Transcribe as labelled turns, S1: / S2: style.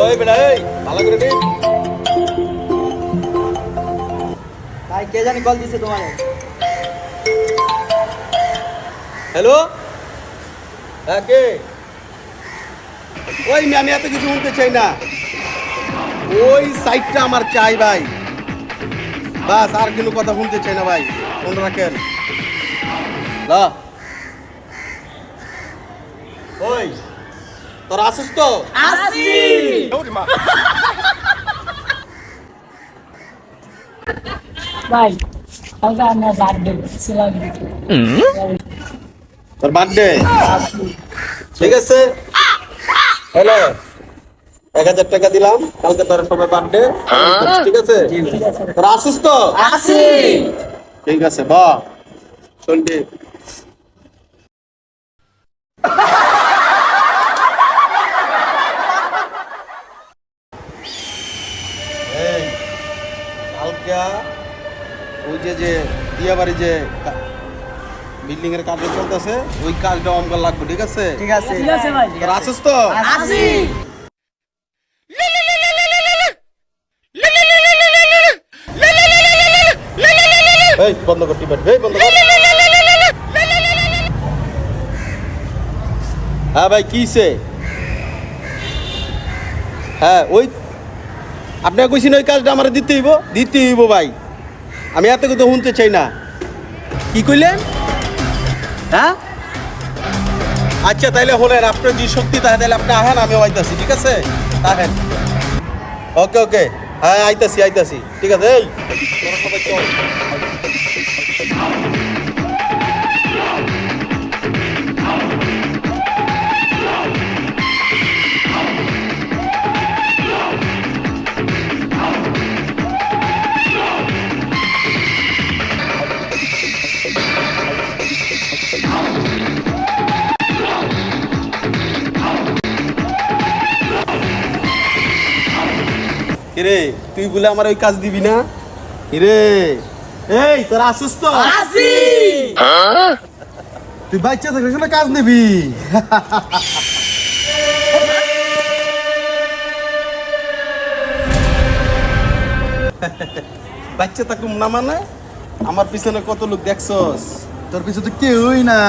S1: ওই বেটা এই ভালো করে দিন। ভাই কে জানি কল দিছে তোমারে।
S2: হ্যালো হ্যাঁ কে? ওই আমি এত কিছু শুনতে চাই না। ওই সাইডটা আমার চাই ভাই। বাস আর কোনো কথা শুনতে চাই না ভাই। ফোন রাখেন। লা। ওই তোর আসিস তো?
S1: আসি
S3: ভাই কালকে আমার বার্থডে ছিলাম
S2: তোর বার্থডে ঠিক আছে? হ্যালো। এক হাজার টাকা দিলাম। কালকে তোর সবাই বার্থডে ঠিক আছে? তোর আসিস তো?
S1: আসি
S2: ঠিক আছে বা। চলবে এই, কালকা ওই যে যে দিয়াবাড়ি যে বিল্ডিং এর কাজ চলতেছে ওই কাজটা আমার লাগবে ঠিক আছে?
S1: ঠিক আছে।
S3: ঠিক আছে ভাই।
S2: তোর আসিস তো?
S1: আসি
S2: এই বন্ধ কর টিপেট। এই বন্ধ কর। হ্যাঁ ভাই কিসে হ্যাঁ ওই আপনাকে কইছেন ওই কাজটা আমার দিতে হইব? দিতে হইব ভাই। আমি এত কথা শুনতে চাই না। কি কইলেন? হ্যাঁ? আচ্ছা তাইলে হলেন, আপনার যে শক্তি তাই তাহলে আপনি আহেন আমি আইতাছি, ঠিক আছে? আহেন। ওকে ওকে। হ্যাঁ আইতাছি আইতাছি। ঠিক আছে, এই। তোরা সবাই চল কিরে তুই বলে আমার ওই কাজ দিবি না? কিরে এই তোরা আসিস তো?
S1: আসি।
S2: তুই বাচ্চা থাকলে না কাজ নিবি। বাচ্চা থাকুম না মানে? আমার পিছনে কত লোক দেখছস? তোর পিছনে তো কেউই না